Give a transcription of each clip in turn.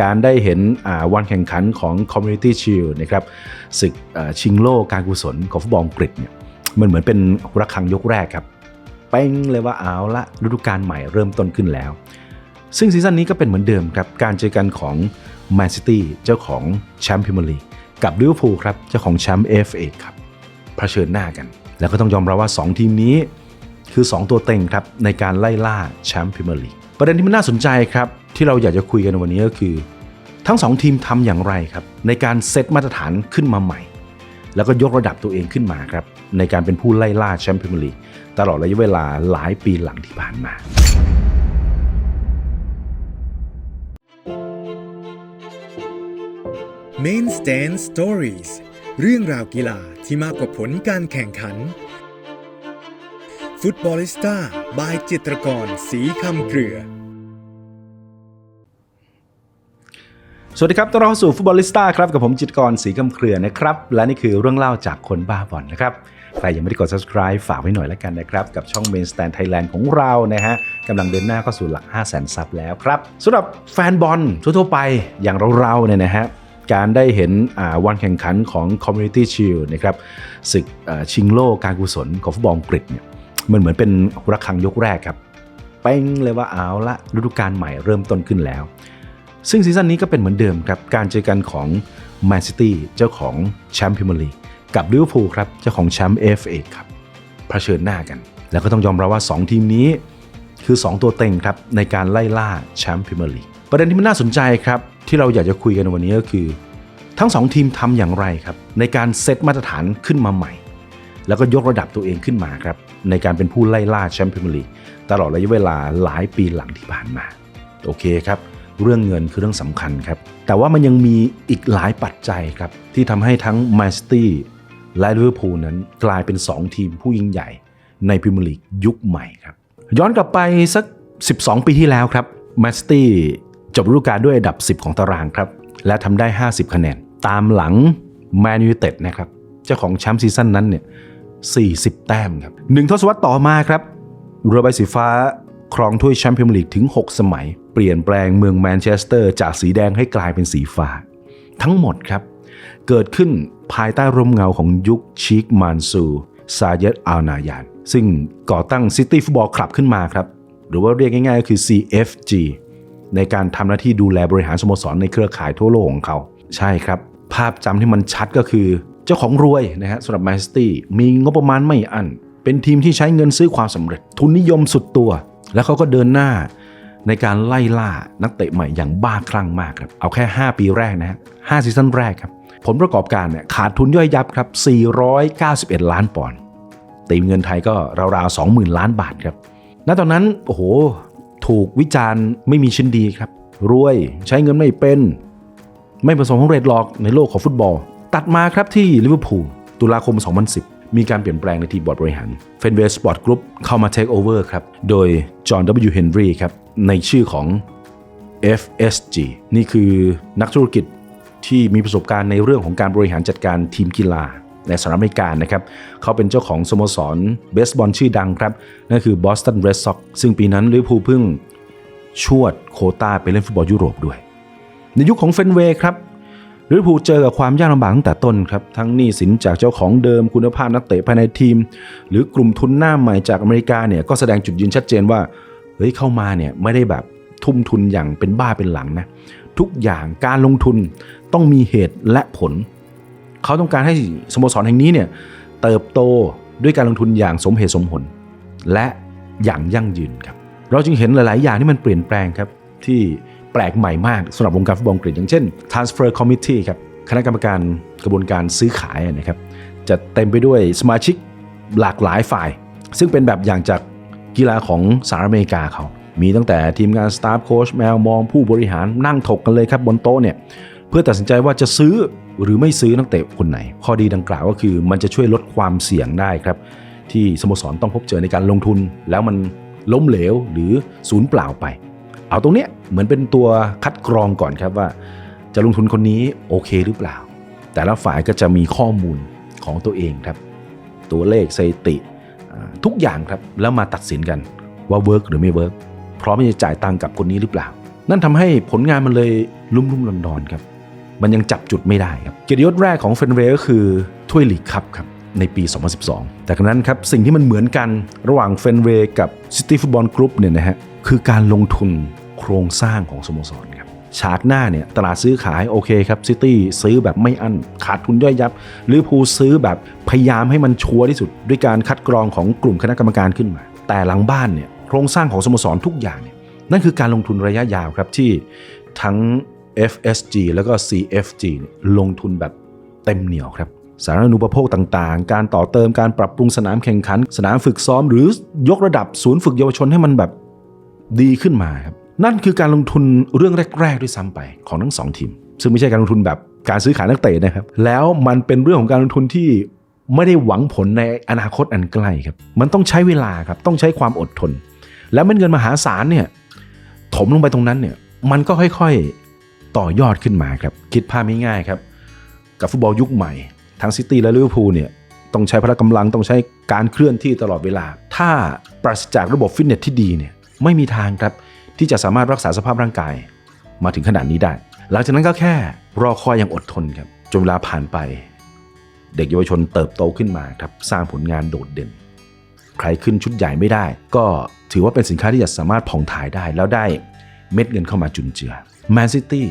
การได้เห็นวันแข่งขันของ Community Shield นะครับศึกชิงโล่การกุศลของฟุตบอลอังกฤษเนี่ยมันเหมือนเป็นระฆังยกแรกครับเป้งเลยว่าเอาละฤดูกาลใหม่เริ่มต้นขึ้นแล้ว ซึ่งซีซั่นนี้ก็เป็นเหมือนเดิมครับ การเจอกันของแมนซิตี้เจ้าของแชมป์พรีเมียร์ลีกกับลิเวอร์พูลครับเจ้าของแชมป์เอฟเอครับเผชิญหน้ากัน แล้วก็ต้องยอมรับว่า 2 ทีมนี้คือ 2 ตัวเต็งครับในการไล่ล่าแชมป์พรีเมียร์ลีกประเด็นที่มันน่าสนใจครับ ที่เราอยากจะคุยกันวันนี้ก็คือ ทั้ง 2 ทีมทำอย่างไรครับ ในการเซตมาตรฐานขึ้นมาใหม่ แล้วก็ยกระดับตัวเองขึ้นมาครับ ในการเป็นผู้ไล่ล่าแชมเป์พรีเมียร์ลีกตลอดระยะเวลาหลายปีหลังที่ผ่านมา Main Stand Stories เรื่องราวกีฬาที่มากกว่าผลการแข่งขันฟุตบอลิสต้าบายจิตรกร สีคำเกลือ สวัสดีครับต้อนรับเข้าสู่ฟุตบอลลิสต้าครับกับผมจิตรกรสีกำเครือนะครับ และนี่คือเรื่องเล่าจากคนบ้าบอลนะครับใครยังไม่ได้กด subscribe ฝากไว้หน่อยแล้วกันนะครับ กับช่อง Main Stand Thailand ของเรานะฮะกำลังเดินหน้าเข้าสู่หลัก 5 0 0 0 0 0ซับแล้วครับสำหรับแฟนบอลทั่วๆไปอย่างเราๆเนี่ยนะฮะการได้เห็นวันแข่งขันของ Community Shield นะครับศึกชิงโล่การกุศลของฟุตบอลอังกฤษเนี่ยมันเหมือนเป็นระฆังยกแรกครับเป้งเลยว่าเอาละฤดูกาลใหม่เริ่มต้นขึ้นแล้ว ซึ่งซีซั่นนี้ก็เป็นเหมือนเดิมครับ การเจอกันของแมนซิตี้เจ้าของแชมป์พรีเมียร์ลีกกับลิเวอร์พูลครับเจ้าของแชมป์เอฟเอครับเผชิญหน้ากัน แล้วก็ต้องยอมรับว่า 2 ทีมนี้ คือ 2 ตัวเต็งครับในการไล่ล่าแชมป์พรีเมียร์ลีกประเด็นที่มันน่าสนใจครับที่เราอยากจะคุยกันวันนี้ก็คือ ทั้ง 2 ทีมทำอย่างไรครับในการเซตมาตรฐานขึ้นมาใหม่ แล้วก็ยกระดับตัวเองขึ้นมาครับในการเป็นผู้ไล่ล่าแชมป์พรีเมียร์ลีกตลอดระยะเวลาหลายปีหลังที่ผ่านมาโอเคครับ เรื่องเงินคือเรื่องสำคัญครับ แต่ว่ามันยังมีอีกหลายปัจจัยครับ ที่ทำให้ทั้งแมนซิตี้และลิเวอร์พูลนั้นกลายเป็น 2 ทีมผู้ยิ่งใหญ่ในพรีเมียร์ลีกยุคใหม่ครับ ย้อนกลับไปสัก 12 ปีที่แล้วครับแมนซิตี้จบฤดูกาลด้วยอันดับ 10 ของตารางครับ และทำได้ 50 คะแนน ตามหลังแมนยูเต็ดนะครับเจ้าของแชมป์ซีซั่นนั้นเนี่ย40 แต้มครับหนึ่งทศวรรษต่อมาครับเรือใบสีฟ้า ครองถ้วยแชมป์พรีเมียร์ลีกถึง 6 สมัย เปลี่ยนแปลงเมืองแมนเชสเตอร์จากสีแดงให้กลายเป็นสีฟ้า ทั้งหมดครับ เกิดขึ้นภายใต้ร่มเงาของยุคชิคมานซูซาเยตอัลนายาน ซึ่งก่อตั้งซิตี้ฟุตบอลคลับขึ้นมาครับ หรือว่าเรียกง่ายๆก็คือ CFG ในการทำหน้าที่ดูแลบริหารสโมสรในเครือข่ายทั่วโลกของเขา ใช่ครับ ภาพจำที่มันชัดก็คือ เจ้าของรวยนะฮะสำหรับแมนซิตี้มีงบประมาณไม่อั้นเป็นทีมที่ใช้เงินซื้อความสำเร็จ ทุนนิยมสุดตัว แล้วเขาก็เดินหน้าในการไล่ล่านักเตะใหม่อย่างบ้าคลั่งมากครับ เอาแค่ 5 ปีแรกนะฮะ5ซีซั่นแรกครับ ผลประกอบการเนี่ยขาดทุนย่อยยับครับ 491 ล้านปอนด์ตีมเงินไทยก็ราวๆ 20,000 ล้านบาทครับ ณ ตอนนั้น โอ้โห ถูกวิจารณ์ไม่มีชิ้นดีครับ รวยใช้เงินไม่เป็น ไม่ประสบความสำเร็จหรอกในโลกของฟุตบอล ตัดมาครับที่ลิเวอร์พูลตุลาคม 2010 มีการเปลี่ยนแปลงในทีมบอร์ดบริหารเฟนเวสปอร์ตกรุ๊ปเข้ามาเทคโอเวอร์ครับ โดยจอห์น W. Henry ครับ ในชื่อของ FSG นี่คือนักธุรกิจที่มีประสบการณ์ในเรื่องของการบริหารจัดการทีมกีฬาในสหรัฐอเมริกานะครับ เขาเป็นเจ้าของสโมสรเบสบอลชื่อดังครับ นั่นคือ Boston Red Sox ซึ่งปีนั้นลิเวอร์พูลเพิ่งชวดโคต้าไปเล่นฟุตบอลยุโรปด้วย ในยุคของเฟนเวย์ครับ ลิเวอร์พูลเจอกับความยากลำบากตั้งแต่ต้นครับ ทั้งหนี้สินจากเจ้าของเดิมคุณภาพนักเตะภายในทีม หรือกลุ่มทุนหน้าใหม่จากอเมริกาเนี่ยก็แสดงจุดยืนชัดเจนว่าเฮ้ยเข้ามาเนี่ยไม่ได้แบบทุ่มทุนอย่างเป็นบ้าเป็นหลังนะทุกอย่างการลงทุนต้องมีเหตุและผล เขาต้องการให้สโมสรแห่งนี้เนี่ยเติบโตด้วยการลงทุนอย่างสมเหตุสมผล และอย่างยั่งยืนครับ เราจึงเห็นหลาย ๆ อย่างที่มันเปลี่ยนแปลงครับที่ ลกใหม่มากสำหรับวงการฟุตบอลอังกฤษอย่างเช่น transfer committee ครับคณะกรรมการกระบวนการซื้อขายนะครับจะเต็มไปด้วยสมาชิกหลากหลายฝ่าย ซึ่งเป็นแบบอย่างจากกีฬาของสหรัฐอเมริกาเขา มีตั้งแต่ทีมงานสตาฟโค้ชแมวมองผู้บริหารนั่งถกกันเลยครับบนโต๊ะเนี่ยเพื่อตัดสินใจว่าจะซื้อหรือไม่ซื้อนักเตะคนไหน ข้อดีดังกล่าวก็คือมันจะช่วยลดความเสี่ยงได้ครับ ที่สโมสรต้องพบเจอในการลงทุน แล้วมันล้มเหลวหรือสูญเปล่าไป เอาตรงเนี้ยเหมือนเป็นตัวคัดกรองก่อนครับว่า จะลงทุนคนนี้โอเคหรือเปล่า แต่ละฝ่ายก็จะมีข้อมูลของตัวเองครับ ตัวเลขสถิติทุกอย่างครับแล้วมาตัดสินกันว่าเวิร์กหรือไม่เวิร์กพร้อมที่จะจ่ายตังค์กับคนนี้หรือเปล่า นั่นทำให้ผลงานมันเลยลุ่มลุ่มๆดอนๆครับ มันยังจับจุดไม่ได้ครับเกียรติยศแรกของเฟนเวย์ก็คือถ้วยลีกคัพครับ ในปี 2012 แต่กระนั้นครับสิ่งที่มันเหมือนกันระหว่างเฟนเวย์กับซิตี้ฟุตบอลกรุ๊ปเนี่ยนะฮะคือการลงทุนโครงสร้างของสโมสรครับฉากหน้าเนี่ยตลาดซื้อขายโอเคครับซิตี้ซื้อแบบไม่อั้นขาดทุนย่อยยับหรือพูซื้อแบบพยายามให้มันชัวร์ที่สุด ด้วยการคัดกรองของกลุ่มคณะกรรมการขึ้นมา แต่หลังบ้านเนี่ยโครงสร้างของสโมสรทุกอย่างเนี่ยนั่นคือการลงทุนระยะยาวครับที่ทั้ง FSG แล้วก็ CFG ลงทุนแบบเต็มเหนียวครับ สาธารณูปโภคต่างๆ การต่อเติมการปรับปรุงสนามแข่งขัน สนามฝึกซ้อม หรือยกระดับศูนย์ฝึกเยาวชนให้มันแบบดีขึ้นมาครับนั่นคือการลงทุนเรื่องแรก ๆ ด้วยซ้ำไปของทั้งสองทีม ซึ่งไม่ใช่การลงทุนแบบการซื้อขายนักเตะนะครับ แล้วมันเป็นเรื่องของการลงทุนที่ไม่ได้หวังผลในอนาคตอันใกล้ครับ มันต้องใช้เวลาครับ ต้องใช้ความอดทน แล้วเม็ดเงินมหาศาลเนี่ยถมลงไปตรงนั้นเนี่ย มันก็ค่อยๆต่อยอดขึ้นมาครับ คิดภาพง่ายๆครับ กับฟุตบอลยุคใหม่ ทั้งซิตี้และลิเวอร์พูลเนี่ยต้องใช้พละกำลังต้องใช้การเคลื่อนที่ตลอดเวลา ถ้าปราศจากระบบฟิตเนสที่ดีเนี่ยไม่มีทางครับที่จะสามารถรักษาสภาพร่างกาย มาถึงขนาดนี้ได้ หลังจากนั้นก็แค่รอคอยอย่างอดทนครับจนเวลาผ่านไป เด็กเยาวชนเติบโตขึ้นมาครับสร้างผลงานโดดเด่น ใครขึ้นชุดใหญ่ไม่ได้ ก็ถือว่าเป็นสินค้าที่จะสามารถผ่องถ่ายได้ แล้วได้เม็ดเงินเข้ามาจุนเจือแมนซิตี้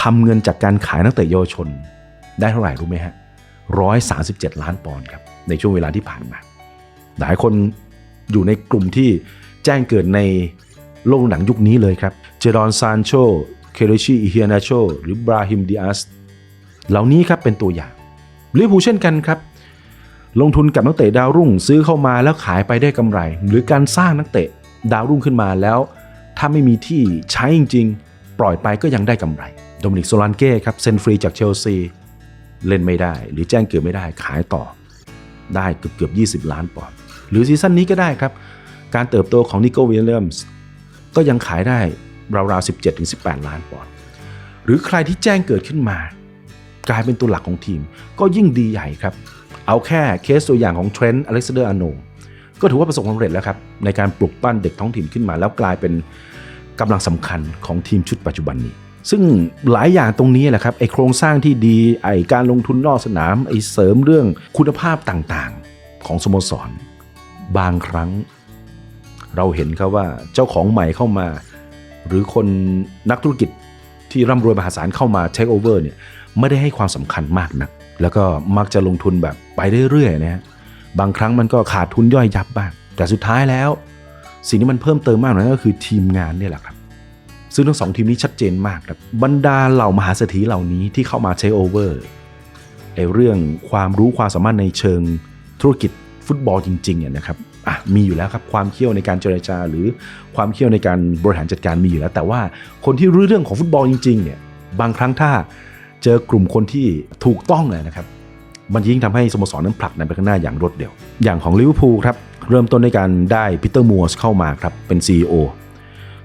ทำเงินจากการขายนักเตะเยาวชน ได้เท่าไหร่รู้ไหมฮะ ร้อยสาสิบเจ็ดล้านปอนด์ครับในช่วงเวลาที่ผ่านมา หลายคนอยู่ในกลุ่มที่แจ้งเกิดในโลกหนังยุคนี้เลยครับ เจรอนซานโช เคเรชิอิเฮียนาโช หรือบราฮิมดิอัส เหล่านี้ครับเป็นตัวอย่างลิเวอร์พูลเช่นกันครับ ลงทุนกับนักเตะดาวรุ่งซื้อเข้ามาแล้วขายไปได้กำไร หรือการสร้างนักเตะดาวรุ่งขึ้นมาแล้ว ถ้าไม่มีที่ใช้จริงๆ ปล่อยไปก็ยังได้กำไร โดมินิกโซลานเก้ครับเซ็นฟรีจากเชลซี เล่นไม่ได้ หรือแจ้งเกิดไม่ได้ขายต่อ ได้เกือบเกือบ20 ล้านปอนด์หรือซีซั่นนี้ก็ได้ครับ การเติบโตของนิโก้วิลเลียมส์ก็ยังขายได้ราวๆ 17-18 ล้านปอนด์หรือใครที่แจ้งเกิดขึ้นมา กลายเป็นตัวหลักของทีม ก็ยิ่งดีใหญ่ครับ เอาแค่เคสตัวอย่างของเทรนต์อเล็กซานเดอร์อโนก็ถือว่าประสบความสำเร็จแล้วครับ ในการปลุกปั้นเด็กท้องถิ่นขึ้นมา แล้วกลายเป็นกำลังสำคัญของทีมชุดปัจจุบันนี้ ซึ่งหลายอย่างตรงนี้แหละครับไอโครงสร้างที่ดีไอการลงทุนนอกสนามไอเสริมเรื่องคุณภาพต่างๆ ของสโมสร บางครั้ง เราเห็นครับว่าเจ้าของใหม่เข้ามา หรือคนนักธุรกิจที่ร่ำรวยมหาศาลเข้ามาเทคโอเวอร์เนี่ยไม่ได้ให้ความสำคัญมากนัก แล้วก็มักจะลงทุนแบบไปเรื่อยๆนะฮะบางครั้งมันก็ขาดทุนย่อยยับบ้างแต่สุดท้ายแล้ว สิ่งที่มันเพิ่มเติมมากกว่านั้นก็คือทีมงานเนี่ยแหละครับ ซึ่งทั้งสองทีมนี้ชัดเจนมากครับบรรดาเหล่ามหาเศรษฐีเหล่านี้ที่เข้ามาเทคโอเวอร์ไอเรื่องความรู้ความสามารถในเชิงธุรกิจฟุตบอลจริงๆเนี่ยนะครับอะมีอยู่แล้วครับความเขี้ยวในการเจรจาหรือความเขี้ยวในการบริหารจัดการมีอยู่แล้ว แต่ว่าคนที่รู้เรื่องของฟุตบอลจริงๆเนี่ยบางครั้งถ้าเจอกลุ่มคนที่ถูกต้องเลยนะครับ มันยิ่งทำให้สโมสรนั้นผลักดันไปข้างหน้าอย่างรวดเร็ว อย่างของลิเวอร์พูลครับเริ่มต้นในการได้ปีเตอร์มัวส์เข้ามาครับเป็น CEO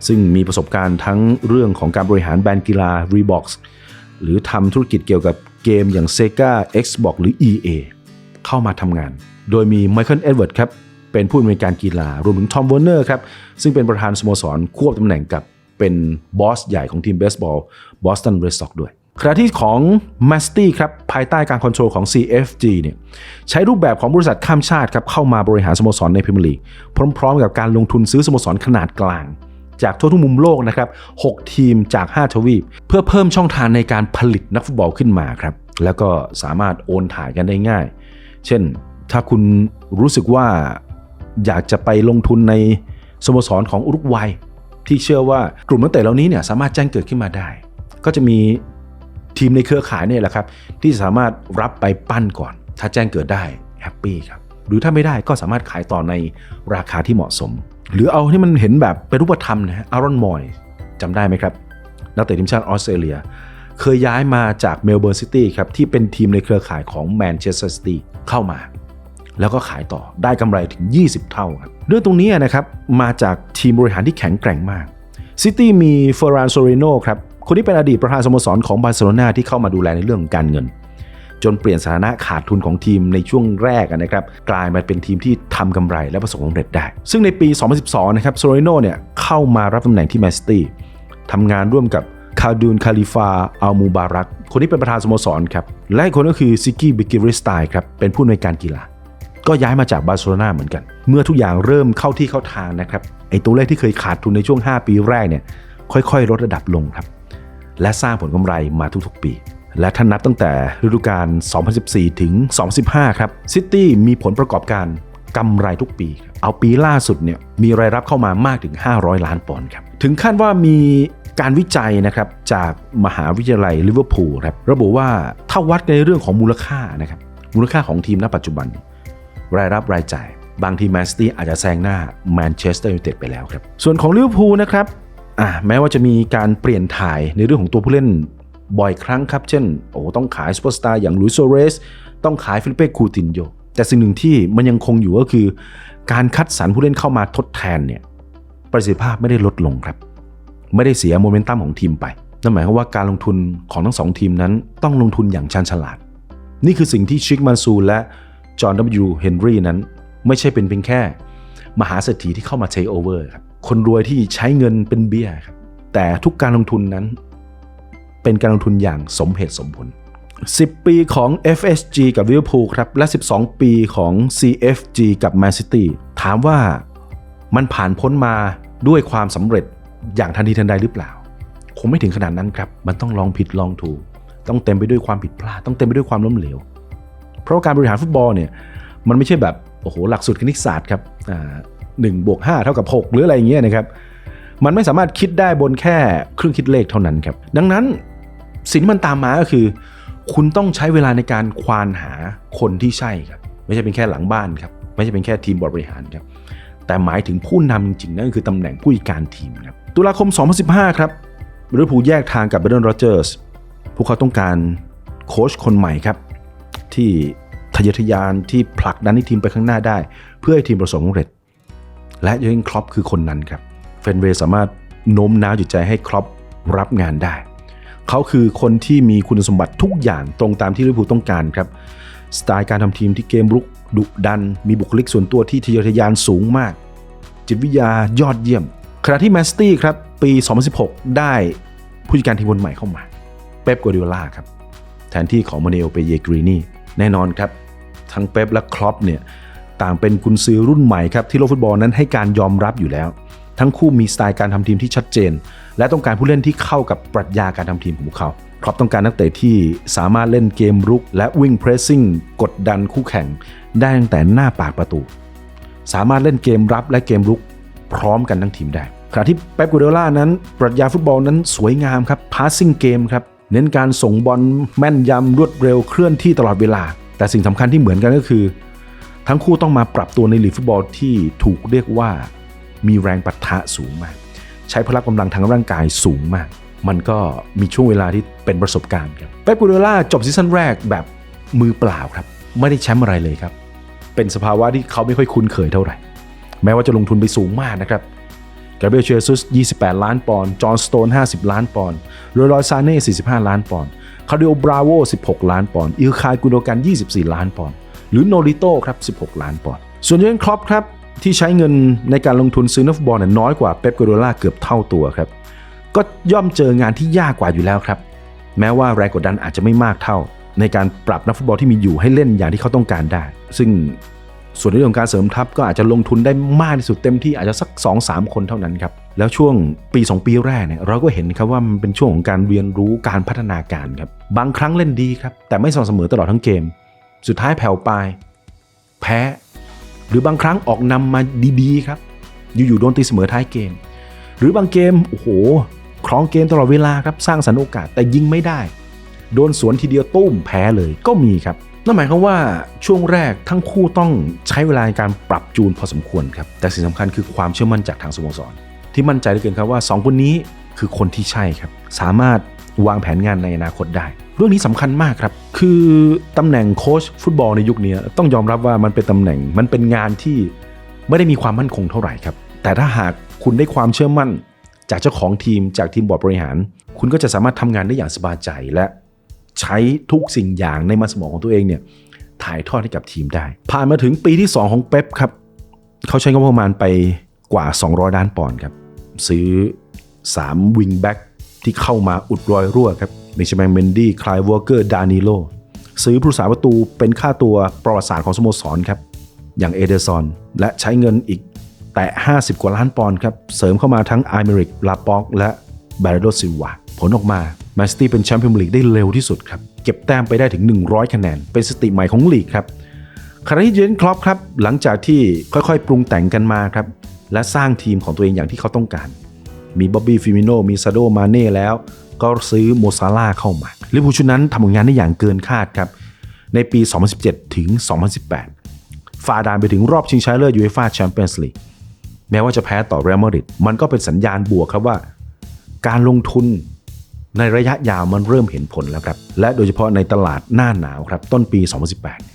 ซึ่งมีประสบการณ์ทั้งเรื่องของการบริหารแบรนด์กีฬา Reebok หรือทำธุรกิจเกี่ยวกับเกมอย่าง Sega Xbox หรือ EA เข้ามาทำงาน โดยมีไมเคิลเอ็ดเวิร์ดครับ เป็นผู้อำนวยการกีฬารวมถึงทอมเวอร์เนอร์ครับ ซึ่งเป็นประธานสโมสรควบตำแหน่งกับเป็นบอสใหญ่ของทีมเบสบอลบอสตันเรดซ็อกด้วยขณะที่ของ m a s t y ครับภายใต้การคอนโทรลของ CFG เนี่ยใช้รูปแบบของบริษัทข้ามชาติครับเข้ามาบริหารสโมสรในพรีเมียร์ลีกพร้อม ๆ กับการลงทุนซื้อสโมสรขนาดกลาง จากทั่วทุกมุมโลกนะครับ 6 ทีมจาก 5 ทวีป เพื่อเพิ่มช่องทางในการผลิตนักฟุตบอลขึ้นมาครับ แล้วก็สามารถโอนถ่ายกันได้ง่าย เช่น ถ้าคุณรู้สึกว่าอยากจะไปลงทุนในสโมสรของอุรุกวัย ที่เชื่อว่ากลุ่มนักเตะเหล่านี้เนี่ยสามารถแจ้งเกิดขึ้นมาได้ ก็จะมีทีมในเครือข่ายเนี่ยแหละครับ ที่สามารถรับไปปั้นก่อน ถ้าแจ้งเกิดได้แฮปปี้ครับหรือถ้าไม่ได้ก็สามารถขายต่อในราคาที่เหมาะสม หรือเอาที่มันเห็นแบบเป็นรูปธรรมนะฮะอารอนมอยจำได้ไหมครับนักเตะทีมชาติออสเตรเลีย เคยย้ายมาจากเมลเบิร์นซิตี้ครับที่เป็นทีมในเครือข่ายของแมนเชสเตอร์ซิตี้เข้ามา แล้วก็ขายต่อได้กำไรถึง 20 เท่าครับเรื่องตรงนี้นะครับมาจากทีมบริหารที่แข็งแกร่งมากซิตี้มีเฟอร์รานโซเรโนครับคนที่เป็นอดีตประธานสโมสรของบาร์เซโลนาที่เข้ามาดูแลในเรื่องของการเงิน จนเปลี่ยนสถานะขาดทุนของทีมในช่วงแรกนะครับกลายมาเป็นทีมที่ทำกำไรและประสบความสำเร็จได้ ซึ่งในปี 2012 นะครับโซเรโนเนี่ยเข้ามารับตำแหน่งที่แมนซิตี้ทำงานร่วมกับคาดูนคาลิฟาอัลมูบารัก คนนี้เป็นประธานสโมสรครับ และอีกคนก็คือซิกกี้บิกิริสไตน์ครับ เป็นผู้อำนวยการกีฬา ก็ย้ายมาจากบาร์เซโลนาเหมือนกัน เมื่อทุกอย่างเริ่มเข้าที่เข้าทางนะครับ ไอตัวเลขที่เคยขาดทุนในช่วง 5 ปีแรกเนี่ย ค่อยๆ ลดระดับลงครับ และสร้างผลกำไรมาทุกๆปี และถ้านับตั้งแต่ฤดูกาล 2014 ถึง 2015 ครับซิตี้มีผลประกอบการกำไรทุกปีครับเอาปีล่าสุดเนี่ยมีรายรับเข้ามามากถึง 500 ล้านปอนด์ครับ ถึงขั้นว่ามีการวิจัยนะครับจากมหาวิทยาลัยลิเวอร์พูลครับระบุว่าถ้าวัดในเรื่องของมูลค่านะครับมูลค่าของทีมณปัจจุบัน รายรับรายจ่าย บางทีแมนซิตี้อาจจะแซงหน้าแมนเชสเตอร์ยูไนเต็ดไปแล้วครับ ส่วนของลิเวอร์พูลนะครับอะแม้ว่าจะมีการเปลี่ยนถ่ายในเรื่องของตัวผู้เล่น บ่อยครั้งครับ เช่น โอ้ต้องขายซูเปอร์สตาร์อย่างลุยโซเรส ต้องขายฟิลิปเป้คูตินโย แต่สิ่งหนึ่งที่มันยังคงอยู่ก็คือ การคัดสรรผู้เล่นเข้ามาทดแทนเนี่ยประสิทธิภาพไม่ได้ลดลงครับ ไม่ได้เสียโมเมนตัมของทีมไป นั่นหมายความว่าการลงทุนของทั้งสองทีมนั้นต้องลงทุนอย่างชาญฉลาด นี่คือสิ่งที่ชิคมันซูและจอห์นดับยูเฮนรี่นั้น ไม่ใช่เป็นเพียงแค่ มหาเศรษฐีที่เข้ามาเทคโอเวอร์ครับ คนรวยที่ใช้เงินเป็นเบี้ยครับ แต่ทุกการลงทุนนั้น เป็นการลงทุนอย่างสมเหตุสมผล 10 ปีของ FSG กับ Liverpool ครับ และ 12 ปีของ CFG กับ Man City ถามว่ามันผ่านพ้นมาด้วยความสำเร็จอย่างทันทีทันใดหรือเปล่า คงไม่ถึงขนาดนั้นครับ มันต้องลองผิดลองถูก ต้องเต็มไปด้วยความผิดพลาด ต้องเต็มไปด้วยความล้มเหลว เพราะว่าการบริหารฟุตบอลเนี่ย มันไม่ใช่แบบ โอ้โห หลักสูตรคณิตศาสตร์ครับอ่าหนึ่งบวกห้าเท่ากับ 6 หรืออะไรอย่างเงี้ยนะครับ มันไม่สามารถคิดได้บนแค่เครื่องคิดเลขเท่านั้นครับ ดังนั้น สิ่งที่มันตามมาก็คือ คุณต้องใช้เวลาในการควานหาคนที่ใช่ครับ ไม่ใช่เป็นแค่หลังบ้านครับ ไม่ใช่เป็นแค่ทีมบริหารครับ แต่หมายถึงผู้นำจริงๆนั่นคือตำแหน่งผู้จัดการทีมครับตุลาคม 2015 ครับลิเวอร์พูลแยกทางกับเบรนโรเจอร์สพวกเขาต้องการโค้ชคนใหม่ครับ ที่ทะเยอทะยานที่ผลักดันให้ทีมไปข้างหน้าได้ เพื่อให้ทีมประสบความสำเร็จ และเยอร์เกนครอปคือคนนั้นครับเฟนเวย์สามารถโน้มน้าวจิตใจให้ครอปรับงานได้ เขาคือคนที่มีคุณสมบัติทุกอย่างตรงตามที่ลิเวอร์พูลต้องการครับ สไตล์การทำทีมที่เกมรุกดุดัน มีบุคลิกส่วนตัวที่ทะเยอทะยานสูงมาก จิตวิทยายอดเยี่ยม ขณะที่แมนซิตี้ครับ ปี 2016 ได้ผู้จัดการทีมคนใหม่เข้ามา เป๊ปกัวดิโอลาครับ แทนที่ของมาเนลเปเยกรีนีแน่นอนครับ ทั้งเป๊ปและครอปเนี่ยต่างเป็นกุนซือรุ่นใหม่ครับที่โลกฟุตบอลนั้นให้การยอมรับอยู่แล้ว ทั้งคู่มีสไตล์การทำทีมที่ชัดเจน และต้องการผู้เล่นที่เข้ากับปรัชญาการทำทีมของพวกเขาครอปต้องการนักเตะที่สามารถเล่นเกมรุก และวิ่งเพรสซิ่งกดดันคู่แข่ง ได้ตั้งแต่หน้าปากประตู สามารถเล่นเกมรับและเกมรุก พร้อมกันทั้งทีมได้ขณะที่เป๊ปกัวเดล่านั้น ปรัชญาฟุตบอลนั้นสวยงามครับ passing เกมครับเน้นการส่งบอลแม่นยำรวดเร็วเคลื่อนที่ตลอดเวลา แต่สิ่งสำคัญที่เหมือนกันก็คือ ทั้งคู่ต้องมาปรับตัวในลีกฟุตบอลที่ถูกเรียกว่า มีแรงปะทะสูงมาก ใช้พละกำลังทางร่างกายสูงมาก มันก็มีช่วงเวลาที่เป็นประสบการณ์ครับเป๊ปกัวเดล่าจบซีซั่นแรกแบบมือเปล่าครับ ไม่ได้แชมป์อะไรเลยครับ เป็นสภาวะที่เขาไม่ค่อยคุ้นเคยเท่าไหร่ แม้ว่าจะลงทุนไปสูงมากนะครับกาเบรียลเชซุส 28 ล้านปอนด์ จอห์นสโตน 50 ล้านปอนด์โรลอยซาเน่ 45 ล้านปอนด์ คาร์ดิโอบราโว 16 ล้านปอนด์ อิลคายกุโดกัน 24 ล้านปอนด์ หรือโนริโต้ครับ 16 ล้านปอนด์ ส่วนเยนครอปครับ ที่ใช้เงินในการลงทุนซื้อนักฟุตบอลเนี่ยน้อยกว่าเป๊ปกัวโดล่าเกือบเท่าตัวครับ ก็ย่อมเจองานที่ยากกว่าอยู่แล้วครับ แม้ว่าแรงกดดันอาจจะไม่มากเท่า ในการปรับนักฟุตบอลที่มีอยู่ให้เล่นอย่างที่เขาต้องการได้ ซึ่งส่วนในเรื่องของการเสริมทัพก็อาจจะลงทุนได้มากที่สุดเต็มที่อาจจะสัก 2-3 คนเท่านั้นครับ แล้วช่วงปี 2 ปีแรกเนี่ยเราก็เห็นครับว่ามันเป็นช่วงของการเรียนรู้การพัฒนาการครับ บางครั้งเล่นดีครับ แต่ไม่สม่ำเสมอตลอดทั้งเกม สุดท้ายแผ่วปลาย แพ้ หรือบางครั้งออกนำมาดีๆครับ อยู่ๆโดนตีเสมอท้ายเกม หรือบางเกมโอ้โหครองเกมตลอดเวลาครับสร้างสรรค์โอกาสแต่ยิงไม่ได้ โดนสวนทีเดียวตุ้มแพ้เลยก็มีครับนั่นหมายความว่าช่วงแรกทั้งคู่ต้องใช้เวลาในการปรับจูนพอสมควรครับแต่สิ่งสำคัญคือความเชื่อมั่นจากทางสโมสร ที่มั่นใจเหลือเกินครับว่า 2 คนนี้คือคนที่ใช่ครับ สามารถ วางแผนงานในอนาคตได้ เรื่องนี้สำคัญมากครับ คือตำแหน่งโค้ชฟุตบอลในยุคนี้ต้องยอมรับว่ามันเป็นตำแหน่งมันเป็นงานที่ไม่ได้มีความมั่นคงเท่าไหร่ครับ แต่ถ้าหากคุณได้ความเชื่อมั่น จากเจ้าของทีมจากทีมบอร์ดบริหาร คุณก็จะสามารถทำงานได้อย่างสบายใจและใช้ทุกสิ่งอย่างในมันสมองของตัวเองเนี่ยถ่ายทอดให้กับทีมได้ ผ่านมาถึงปีที่ 2 ของเป๊ปครับ เขาใช้งบประมาณไปกว่า 200 ล้านปอนด์ครับ ซื้อ 3 วิงแบ็ก ที่เข้ามาอุดรอยรั่วครับเบนจามินเมนดี้คลายวอร์เกอร์ดานิโลซื้อผู้สาประตูเป็นค่าตัวประวัติศาสตร์ของสโมสรครับ อย่างเอเดอร์ซอนและใช้เงินอีกแต่ 50 กว่าล้านปอนด์ครับ เสริมเข้ามาทั้งไอเมริกลาปอกและบาร์โดซิลวาผลออกมาแมนซิตี้เป็นแชมป์พรีเมียร์ลีกได้เร็วที่สุดครับ เก็บแต้มไปได้ถึง 100 คะแนน เป็นสถิติใหม่ของลีกครับขณะที่เจนคลอปครับ หลังจากที่ค่อยๆ ปรุงแต่งกันมาครับ และสร้างทีมของตัวเองอย่างที่เขาต้องการ มีบ๊อบบี้ฟิมิโนมีซาโดมาเน่แล้ว ก็ซื้อโมซาร่าเข้ามาลิเวอร์พูลชุดนั้นทำผลงานได้อย่างเกินคาดครับ ในปี 2017 ถึง 2018 ฝ่าด่านไปถึงรอบชิงชนะเลิศยูเอฟ่าแชมเปี้ยนส์ลีกแม้ว่าจะแพ้ต่อเรอัลมาดริดมันก็เป็นสัญญาณบวกครับว่า การลงทุนในระยะยาวมันเริ่มเห็นผลแล้วครับ และโดยเฉพาะในตลาดหน้าหนาวครับ ต้นปี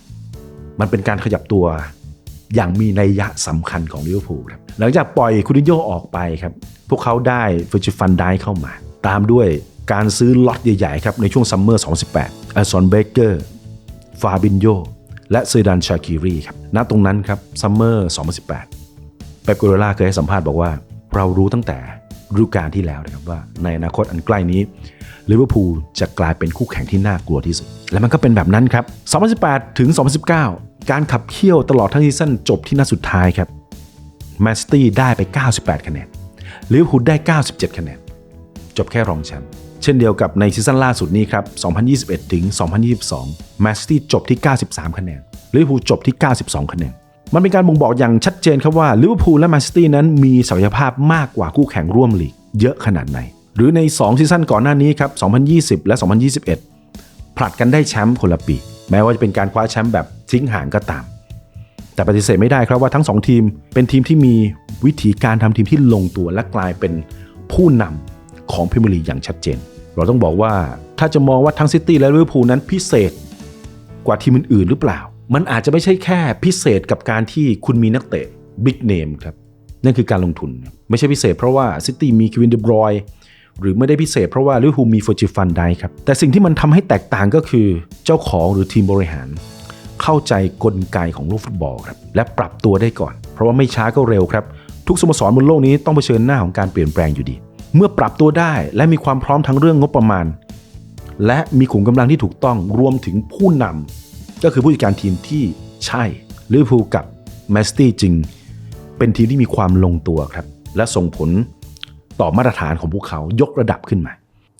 2018 มันเป็นการขยับตัว อย่างมีนัยยะสำคัญของลิเวอร์พูลครับหลังจากปล่อยคูดินโยออกไปครับพวกเขาได้เฟอร์จิฟันได้เข้ามา ตามด้วยการซื้อล็อตใหญ่ๆครับในช่วงซัมเมอร์ 2018อัลซอนเบเกอร์ฟาบินโยและเซดันชาคิรีครับณตรงนั้นครับซัมเมอร์ 2018เป๊ปกัวเดล่าเคยให้สัมภาษณ์บอกว่า เรารู้ตั้งแต่ ฤดูกาลที่แล้วนะครับว่าในอนาคตอันใกล้นี้ลิเวอร์พูลจะกลายเป็นคู่แข่งที่น่ากลัวที่สุด และมันก็เป็นแบบนั้นครับ 2018 ถึง 2019 การขับเคี่ยวตลอดทั้งซีซั่นจบที่นัดสุดท้ายครับแมนซิตี้ได้ไป 98 คะแนนลิเวอร์พูลได้ 97 คะแนนจบแค่รองแชมป์เช่นเดียวกับในซีซั่นล่าสุดนี้ครับ 2021 ถึง 2022แมนซิตี้จบที่ 93 คะแนนลิเวอร์พูลจบที่ 92 คะแนน มันเป็นการบ่งบอกอย่างชัดเจนครับว่าลิเวอร์พูลและแมนซิตี้นั้นมีศักยภาพมากกว่าคู่แข่งร่วมลีกเยอะขนาดไหน หรือใน 2 ซีซั่นก่อนหน้านี้ครับ 2020 และ 2021 ผลัดกันได้แชมป์คนละปี แม้ว่าจะเป็นการคว้าแชมป์แบบทิ้งห่างก็ตาม แต่ปฏิเสธไม่ได้ครับว่าทั้ง 2 ทีมเป็นทีมที่มีวิธีการทำทีมที่ลงตัวและกลายเป็นผู้นำของพรีเมียร์ลีกอย่างชัดเจน เราต้องบอกว่าถ้าจะมองว่าทั้งซิตี้และลิเวอร์พูลนั้นพิเศษกว่าทีมอื่นๆหรือเปล่า มันอาจจะไม่ใช่แค่พิเศษกับการที่คุณมีนักเตะบิ๊กเนมครับนั่นคือการลงทุน ไม่ใช่พิเศษเพราะว่าซิตี้มีคิวินเดบรอยหรือไม่ได้พิเศษเพราะว่าลิเวอร์พูลมีฟอร์จิฟันได้ครับ แต่สิ่งที่มันทำให้แตกต่างก็คือเจ้าของหรือทีมบริหาร เข้าใจกลไกของโลกฟุตบอลครับและปรับตัวได้ก่อน เพราะว่าไม่ช้าก็เร็วครับ ทุกสโมสรบนโลกนี้ต้องเผชิญหน้าของการเปลี่ยนแปลงอยู่ดี เมื่อปรับตัวได้และมีความพร้อมทั้งเรื่องงบประมาณ และมีขุมกำลังที่ถูกต้องรวมถึงผู้นำ ก็คือผู้จัดการทีมที่ใช่ลิเวอร์พูลกับแมสตี้จริง เป็นทีมที่มีความลงตัวครับ และส่งผลต่อมาตรฐานของพวกเขายกระดับขึ้นมา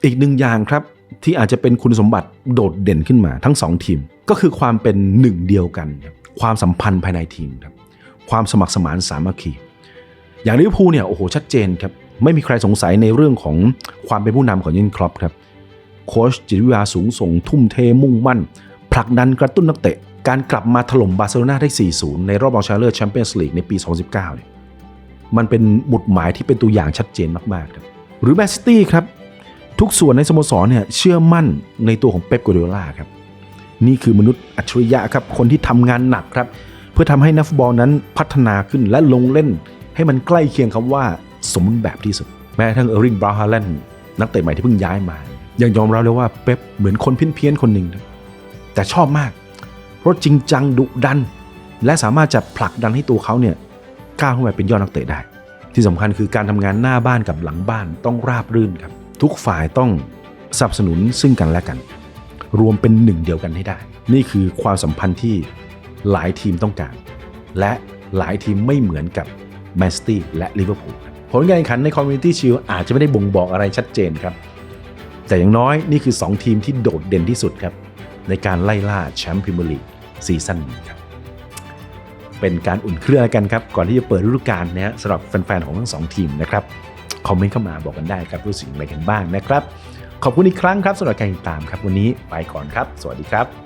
อีกหนึ่งอย่างครับที่อาจจะเป็นคุณสมบัติโดดเด่นขึ้นมาทั้งสองทีม ก็คือความเป็นหนึ่งเดียวกันครับความสัมพันธ์ภายในทีมครับความสมัครสมานสามัคคีอย่างลิเวอร์พูลเนี่ยโอ้โหชัดเจนครับไม่มีใครสงสัยในเรื่องของความเป็นผู้นำของเยนครอปครับโค้ชจิตวิทยาสูงส่งทุ่มเทมุ่งมั่น ผลักดันกระตุ้นนักเตะ การกลับมาถล่มบาร์เซโลนาได้ 4-0 ในรอบรองชนะเลิศแชมเปี้ยนส์ลีกในปี 2019 เนี่ยมันเป็นหมุดหมายที่เป็นตัวอย่างชัดเจนมากๆครับหรือแมนซิตี้ครับ ทุกส่วนในสโมสรเนี่ยเชื่อมั่นในตัวของเป๊ปกัวเดล่าครับ นี่คือมนุษย์อัจฉริยะครับ คนที่ทำงานหนักครับ เพื่อทำให้นักฟุตบอลนั้นพัฒนาขึ้นและลงเล่น ให้มันใกล้เคียงคำว่าสมบูรณ์แบบที่สุด แม้ทั่งเออร์ริงบราฮาแลนด์นักเตะใหม่ที่เพิ่งย้ายมา ยังยอมรับเลยว่าเป๊ปเหมือนคนเพี้ยนๆคนหนึ่งนะ แต่ชอบมากเพราะจริงจังดุดัน และสามารถจะผลักดันให้ตัวเขาเนี่ยก้าวขึ้นไปเป็นยอดนักเตะได้ ที่สำคัญคือการทำงานหน้าบ้านกับหลังบ้านต้องราบรื่นครับ ทุกฝ่ายต้องสนับสนุนซึ่งกันและกัน รวมเป็นหนึ่งเดียวกันให้ได้ นี่คือความสัมพันธ์ที่หลายทีมต้องการ และหลายทีมไม่เหมือนกับแมนซิตี้และลิเวอร์พูลผลการแข่งขันในคอมมูนิตี้ชิลอาจจะไม่ได้บ่งบอกอะไรชัดเจนครับ แต่อย่างน้อยนี่คือ 2 ทีมที่โดดเด่นที่สุดครับ ในการไล่ล่าแชมป์พรีเมียร์ลีกซีซั่นนี้ครับเป็นการอุ่นเครื่องกันครับ ก่อนที่จะเปิดฤดูกาลนะฮะสำหรับแฟนๆของทั้งสองทีมนะครับคอมเมนต์เข้ามาบอกกันได้ครับรู้สึกอะไรกันบ้างนะครับ ขอบคุณอีกครั้งครับสำหรับการติดตามครับ วันนี้ไปก่อนครับ สวัสดีครับ